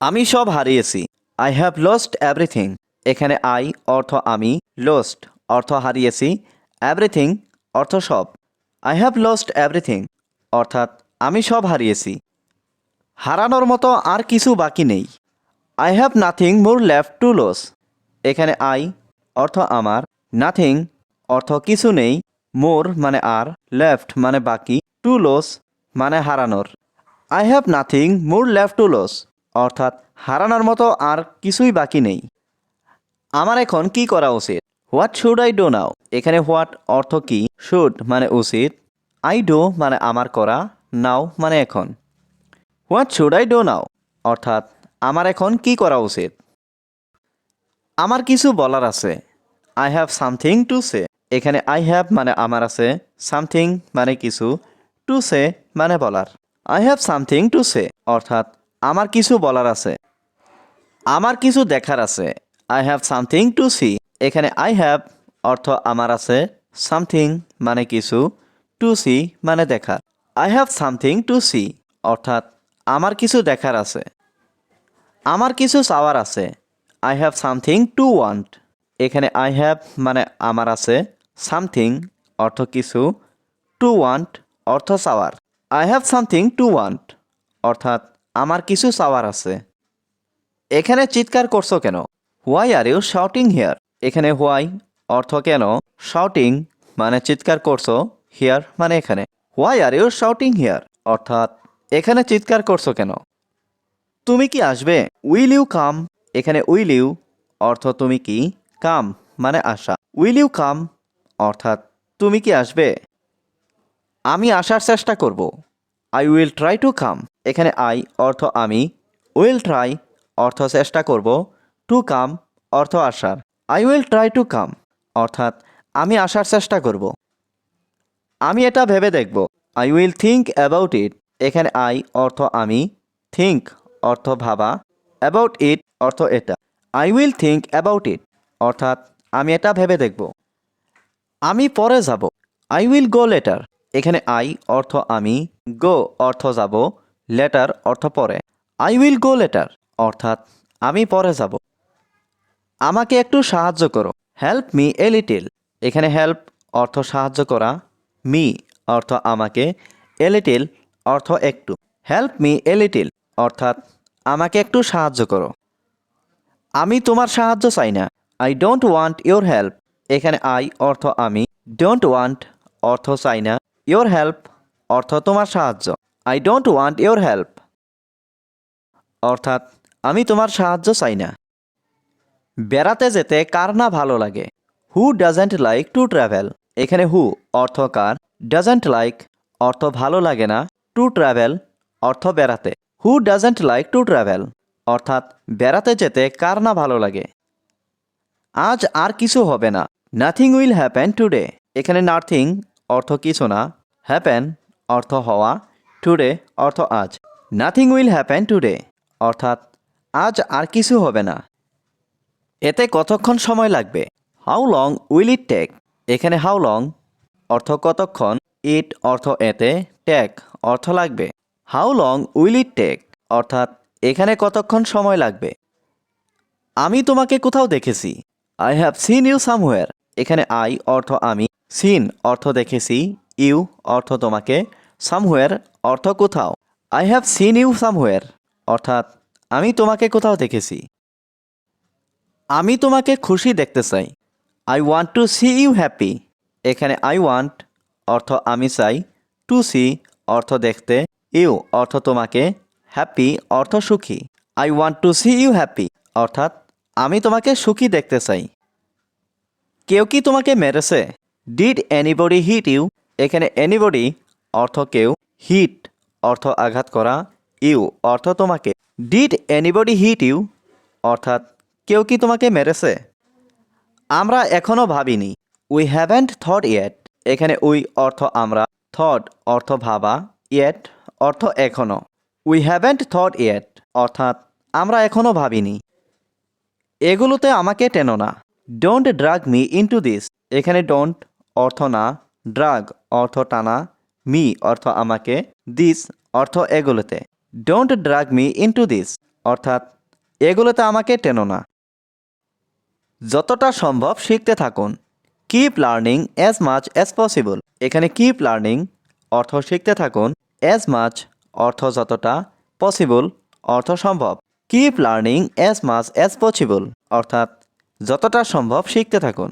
আমি সব হারিয়েছি। আই হ্যাভ লস্ট এভরিথিং এখানে আই অর্থ আমি লস্ট অর্থ হারিয়েছি। এভরিথিং অর্থ সব। আই হ্যাভ লস্ট এভরিথিং অর্থাৎ আমি সব হারিয়েছি। হারানোর মতো আর কিছু বাকি নেই। I have nothing more left to lose এখানে আই অর্থ আমার নাথিং অর্থ কিছু নেই। মোর মানে আর লেফট মানে বাকি টু লস মানে হারানোর। I have nothing more left to lose অর্থাৎ হারানোর মতো আর কিছুই বাকি নেই। আমার এখন কি করা উচিত? What should I do now এখানে হোয়াট অর্থ কি? শুড মানে উচিত। আই ডো মানে আমার করা। নাও মানে এখন। What should I do now অর্থাৎ আমার এখন কি করা উচিত? আমার কিছু বলার আছে। I have something to say এখানে আই হ্যাভ মানে আমার আছে। সামথিং মানে কিছু। টু সে মানে বলার। I have something to say অর্থাৎ আমার কিছু বলার আছে। আমার কিছু দেখার আছে। I have something to see এখানে আই হ্যাভ অর্থ আমার আছে। সামথিং মানে কিছু। টু সি মানে দেখার I have something to see অর্থাৎ আমার কিছু দেখার আছে। আমার কিছু চাওয়ার আছে। I have something to want এখানে আই হ্যাভ মানে আমার আছে। সামথিং অর্থ কিছু। টু ওয়ান্ট অর্থ চাওয়ার। I have something to want অর্থাৎ আমার কিছু চাওয়ার আছে। এখানে চিৎকার করছ কেন? Why are you shouting here এখানে হোয়াই অর্থ কেন? শাউটিং মানে চিৎকার করছ হিয়ার মানে এখানে। Why are you shouting here অর্থাৎ এখানে চিৎকার করছ কেন? তুমি কি আসবে? উইল ইউ কাম এখানে উইল ইউ অর্থ তুমি কি? কাম মানে আসা। উইল ইউ কাম অর্থাৎ তুমি কি আসবে? আমি আসার চেষ্টা করব। I will try to come এখানে আই অর্থ আমি। উইল ট্রাই অর্থ চেষ্টা করব। টু কাম অর্থ আসার। I will try to come অর্থাৎ আমি আসার চেষ্টা করব। আমি এটা ভেবে দেখব। I will think about it এখানে আই অর্থ আমি। থিঙ্ক অর্থ ভাবা। অ্যাবাউট ইট অর্থ এটা। I will think about it অর্থাৎ আমি এটা ভেবে দেখব। আমি পরে যাব। আই উইল গো লেটার এখানে আই অর্থ আমি। গো অর্থ যাব লেটার অর্থ পরে। আই উইল গো লেটার অর্থাৎ আমি পরে যাব। আমাকে একটু সাহায্য করো। হেল্প মি এ লিটিল এখানে হেল্প অর্থ সাহায্য করা। মি অর্থ আমাকে এ লিটিল অর্থ একটু। হেল্প মি এ লিটিল অর্থাৎ আমাকে একটু সাহায্য করো। আমি তোমার সাহায্য চাই না। I don't want your help এখানে আই অর্থ আমি। ডোন্ট ওয়ান্ট অর্থ চাই না। ইওর হেল্প অর্থ তোমার সাহায্য। I don't want your help অর্থাৎ, আমি তোমার সাহায্য চাই না। বেড়াতে যেতে কার না ভালো লাগে? Who doesn't like to travel এখানে হু অর্থ কার? ডাজেন্ট লাইক অর্থ ভালো লাগে না। টু ট্রাভেল অর্থ বেড়াতে। Who doesn't like to travel অর্থাৎ, বেড়াতে যেতে কার না ভালো লাগে? আজ আর কিছু হবে না। নাথিং উইল হ্যাপেন টুডে এখানে নাথিং অর্থ কিছু না। হ্যাপেন অর্থ হওয়া টুডে অর্থ আজ। নাথিং উইল হ্যাপেন টুডে অর্থাৎ আজ আর কিছু হবে না। এতে কতক্ষণ সময় লাগবে? How long will it take এখানে হাউ লং অর্থ কতক্ষণ? ইট অর্থ এতে টেক অর্থ লাগবে। How long will it take অর্থাৎ এখানে কতক্ষণ সময় লাগবে? আমি তোমাকে কোথাও দেখেছি। I have seen you somewhere এখানে আই অর্থ আমি। সিন অর্থ দেখেছি। ইউ অর্থ তোমাকে। সামওয়্যার অর্থ কোথাও। I have seen you somewhere অর্থাৎ আমি তোমাকে কোথাও দেখেছি। আমি তোমাকে খুশি দেখতে চাই। I want to see you happy এখানে আই ওয়ান্ট অর্থ আমি চাই। টু সি অর্থ দেখতে। ইউ অর্থ তোমাকে হ্যাপি অর্থ সুখী। I want to see you happy অর্থাৎ আমি তোমাকে সুখী দেখতে চাই। কেউ কি তোমাকে মেরেছে? ডিড এনিবডি হিট ইউ এখানে এনিবডি অর্থ কেউ, হিট অর্থ আঘাত করা, ইউ অর্থ তোমাকে। ডিড এনিবডি হিট ইউ অর্থাৎ, কেউ কি তোমাকে মেরেছে? আমরা এখনও ভাবিনি। উই হ্যাভেন্ট থট ইয়েট এখানে উই অর্থ আমরা থট অর্থ ভাবা ইয়েট অর্থ এখনও উই হ্যাভেন্ট থট ইয়েট অর্থাৎ, আমরা এখনও ভাবিনি। এগুলোতে আমাকে টেনো না। Don't drag me into this এখানে ডোন্ট অর্থ না ড্রাগ অর্থ টানা মি অর্থ আমাকে, দিস অর্থ এগুলোতে। Don't drag me into this, অর্থাৎ এগুলোতে আমাকে টেনো না। যতটা সম্ভব শিখতে থাকুন। Keep learning as much as possible. এখানে কিপ লার্নিং অর্থ শিখতে থাকুন, অ্যাজ মাচ অর্থ যতটা পসিবল অর্থ সম্ভব। Keep learning as much as possible, অর্থাৎ যতটা সম্ভব শিখতে থাকুন।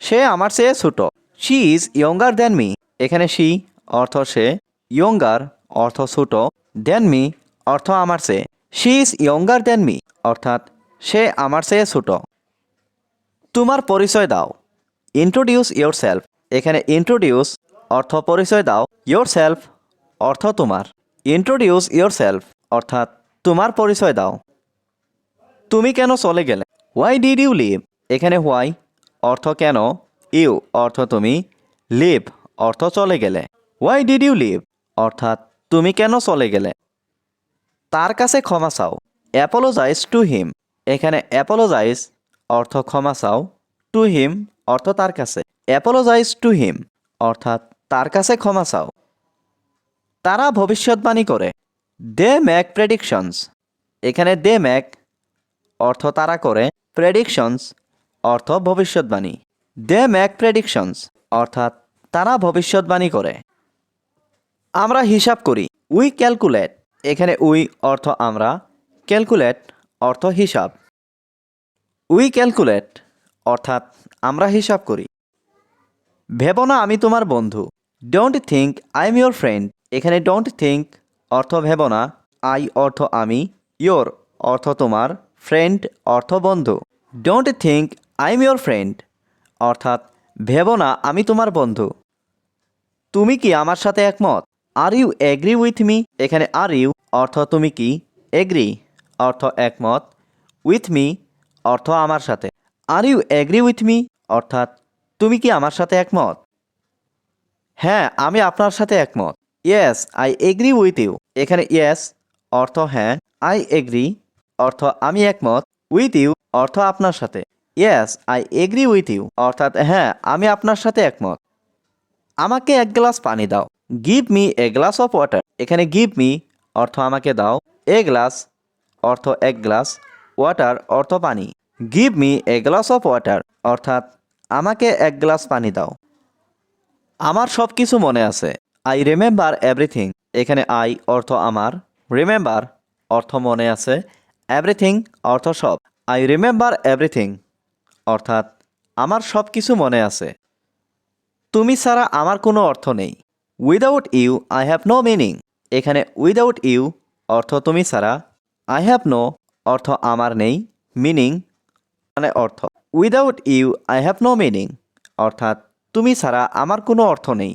সে আমার চেয়ে ছোট। She is younger than me. এখানে শি অর্থ সে, ইয়ঙ্গার অর্থ ছোট, দেন মি অর্থ আমার সে she is younger than me, অর্থাৎ সে আমার চেয়ে ছোট। তোমার পরিচয় দাও। ইন্ট্রোডিউস ইয়োর সেলফ এখানে ইন্ট্রোডিউস অর্থ পরিচয় দাও। ইয়োর সেলফ অর্থ তোমার। ইন্ট্রোডিউস ইয়োর সেলফ অর্থাৎ তোমার পরিচয় দাও। তুমি কেন চলে গেলে? হোয়াই ডিড ইউ লিভ এখানে হোয়াই অর্থ কেন? ইউ অর্থ তুমি। লিভ অর্থ চলে গেলে। হোয়াই ডিড ইউ লিভ অর্থাৎ, তুমি কেন চলে গেলে? তার কাছে ক্ষমা চাও। অ্যাপোলোজাইজ টু হিম এখানে অ্যাপোলোজাইজ অর্থ ক্ষমা চাও। টু হিম অর্থ তার কাছে। অ্যাপোলোজাইজ টু হিম অর্থাৎ, তার কাছে ক্ষমা চাও। তারা ভবিষ্যৎবাণী করে। দে ম্যাক প্রেডিকশনস এখানে দে ম্যাক অর্থ তারা করে। প্রেডিকশনস অর্থ ভবিষ্যৎবাণী। দে ম্যাক প্রেডিকশনস অর্থাৎ তারা ভবিষ্যৎবাণী করে। আমরা হিসাব করি, উই ক্যালকুলেট। এখানে উই অর্থ আমরা, ক্যালকুলেট অর্থ হিসাব। উই ক্যালকুলেট অর্থাৎ আমরা হিসাব করি। ভেবো না আমি তোমার বন্ধু। Don't think I am your friend. এখানে ডোন্ট থিঙ্ক অর্থ ভেবো না। আই অর্থ আমি, ইয়োর অর্থ তোমার, ফ্রেন্ড অর্থ বন্ধু। Don't think I am your friend. অর্থাৎ ভেবো না আমি তোমার বন্ধু। তুমি কি আমার সাথে একমত? Are you agree with me এখানে আর ইউ অর্থ তুমি কি? এগ্রি অর্থ একমত। উইথ মি অর্থ আমার সাথে। Are you agree with me অর্থাৎ তুমি কি আমার সাথে একমত? হ্যাঁ আমি আপনার সাথে একমত। Yes I agree with you এখানে ইয়েস অর্থ হ্যাঁ আই এগ্রি অর্থ আমি একমত। উইথ ইউ অর্থ আপনার সাথে। Yes I agree with you অর্থাৎ হ্যাঁ আমি আপনার সাথে একমত। আমাকে এক গ্লাস পানি দাও। Give me a glass of water এখানে গিভ মি অর্থ আমাকে দাও। এ গ্লাস অর্থ এক গ্লাস। ওয়াটার অর্থ পানি। Give me a glass of water অর্থাৎ আমাকে এক গ্লাস পানি দাও। আমার সব কিছু মনে আছে। আই রিমেম্বার এভরিথিং এখানে আই অর্থ আমার। রিমেম্বার অর্থ মনে আছে। এভরিথিং অর্থ সব। আই রিমেম্বার এভরিথিং অর্থাৎ আমার সব কিছু মনে আছে। তুমি ছাড়া আমার কোনো অর্থ নেই। Without you I have no meaning এখানে উইদাউট ইউ অর্থ তুমি ছাড়া। আই হ্যাভ নো অর্থ আমার নেই। মিনিং মানে অর্থ। Without you I have no meaning অর্থাৎ, তুমি ছাড়া আমার কোনো অর্থ নেই।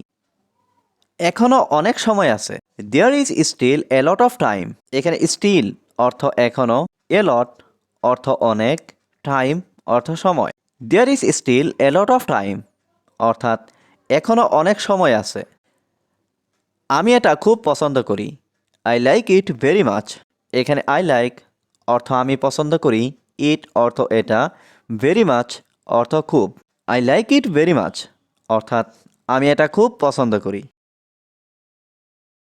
এখনও অনেক সময় আছে। There is still a lot of time এখানে স্টিল অর্থ এখনও এ লট অর্থ অনেক। টাইম অর্থ সময়। There is still a lot of time অর্থাৎ এখনও অনেক সময় আছে। আমি এটা খুব পছন্দ করি। I like it very much এখানে আই লাইক অর্থ আমি পছন্দ করি। ইট অর্থ এটা ভেরি মাচ অর্থ খুব। I like it very much অর্থাৎ আমি এটা খুব পছন্দ করি।